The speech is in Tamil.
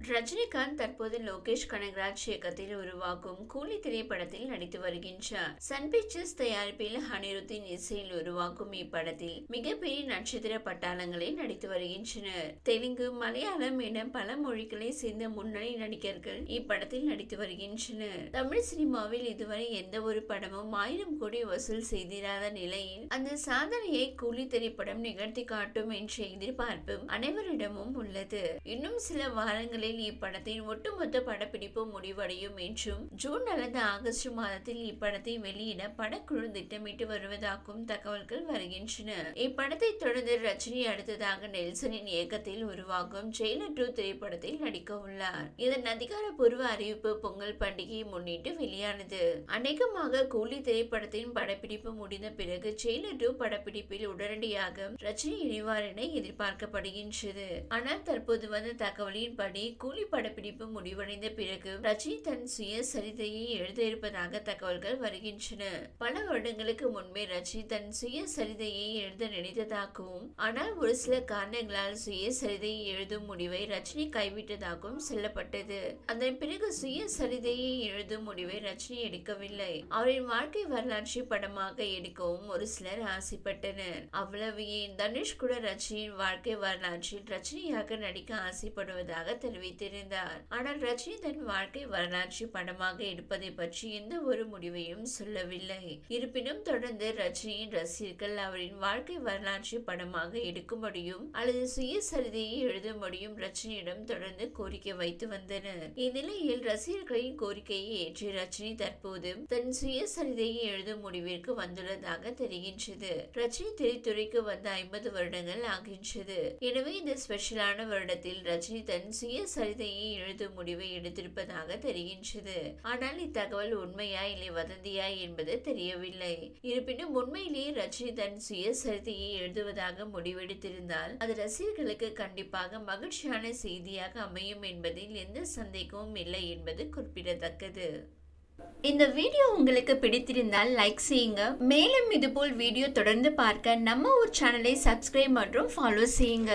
ரஜினிகாந்த் தற்போது லோகேஷ் கனகராஜ் இயக்கத்தில் உருவாக்கும் கூலி திரைப்படத்தில் நடித்து வருகின்றார். சன் பிக்சர்ஸ் தயாரிப்பில் அனிருத்தின் இசையில் உருவாக்கும் இப்படத்தில் மிகப்பெரிய நட்சத்திர பட்டாளங்களே நடித்து வருகின்றனர். தெலுங்கு மலையாளம் என பல மொழிகளை சேர்ந்த முன்னணி நடிகர்கள் இப்படத்தில் நடித்து வருகின்றனர். தமிழ் சினிமாவில் இதுவரை எந்த ஒரு படமும் ஆயிரம் கோடி வசூல் செய்திராத நிலையில் அந்த சாதனையை கூலி திரைப்படம் நிகழ்த்தி காட்டும் என்ற எதிர்பார்ப்பும் அனைவரிடமும் உள்ளது. இன்னும் சில வாரங்களில் இப்படத்தின் ஒட்டுமொத்த படப்பிடிப்பு முடிவடையும் என்றும் ஜூன் அல்லது ஆகஸ்ட் மாதத்தில் இப்படத்தை வெளியிட படக்குழு திட்டமிட்டு வருவதாகவும் தகவல்கள் வருகின்றன. இப்படத்தை தொடர்ந்து ரஜினி அடுத்ததாக நெல்சனின் இயக்கத்தில் உருவாகும் ஜெயிலர் டூ திரைப்படத்தில் நடிக்க உள்ளார். இதன் அதிகாரப்பூர்வ அறிவிப்பு பொங்கல் பண்டிகையை முன்னிட்டு வெளியானது. அநேகமாக கூலி திரைப்படத்தின் படப்பிடிப்பு முடிந்த பிறகு ஜெயிலர் டூ படப்பிடிப்பில் உடனடியாக ரஜினி இணைவார் என எதிர்பார்க்கப்படுகின்றது. ஆனால் தற்போது வந்த தகவலின்படி கூலி படப்பிடிப்பு முடிவடைந்த பிறகு ரஜினி தன் சுய சரிதையை எழுத இருப்பதாக தகவல்கள் வருகின்றன. பல வருடங்களுக்கு முன்பே ரஜினி தன் சுயசரிதையை எழுத நினைத்ததாகவும் ஆனால் ஒரு சில காரணங்களால் சுயசரிதையை எழுதும் முடிவை ரஜினி கைவிட்டதாகவும் சொல்லப்பட்டது. அதன் பிறகு சுய சரிதையை எழுதும் முடிவை ரஜினி எடுக்கவில்லை. அவரின் வாழ்க்கை வரலாற்று படமாக எடுக்கவும் ஒரு சிலர் ஆசைப்பட்டனர். அவ்வளவு ஏன்? தனுஷ் கூட ரஜினியின் வாழ்க்கை வரலாற்றில் ரஜினியாக நடிக்க ஆசைப்படுவதாக தெரிவித்தார். தெரிவித்திருந்தார். ஆனால் ரஜினி தன் வாழ்க்கை வரலாற்று படமாக எடுப்பதை பற்றி எந்த ஒரு முடிவையும் சொல்லவில்லை. இருப்பினும் தொடர்ந்து ரஜினியின் ரசிகர்கள் அவரின் வாழ்க்கை வரலாற்று படமாக எடுக்கும்படியும் அல்லது சுயசரிதையை எழுதும்படியும் ரஜினியிடம் தொடர்ந்து கோரிக்கை வைத்து வந்தனர். இந்நிலையில் ரசிகர்களின் கோரிக்கையை ஏற்று ரஜினி தற்போது தன் சுயசரிதையை எழுதும் முடிவிற்கு வந்துள்ளதாக தெரிகின்றது. ரஜினி திரைத்துறைக்கு வந்த ஐம்பது வருடங்கள் ஆகின்றது. எனவே இந்த ஸ்பெஷலான வருடத்தில் ரஜினி தன் சரிதையை எழுதும் முடிவை எடுத்திருப்பதாக தெரிகின்றது. ஆனால் இத்தகவல் உண்மையா இல்லை வதந்தியா என்பது தெரியவில்லை. இருப்பினும் உண்மையிலேயே ரஜினி தன் சுயசரிதையை எழுதுவதாக முடிவெடுத்திருந்தால் அது ரசிகர்களுக்கு கண்டிப்பாக மகிழ்ச்சியான செய்தியாக அமையும் என்பதில் எந்த சந்தேகமும் இல்லை என்பது குறிப்பிடத்தக்கது. இந்த வீடியோ உங்களுக்கு பிடித்திருந்தால் லைக் செய்யுங்க. மேலும் இதுபோல் வீடியோ தொடர்ந்து பார்க்க நம்ம ஒரு சேனலை சப்ஸ்கிரைப் மற்றும் ஃபாலோ செய்யுங்க.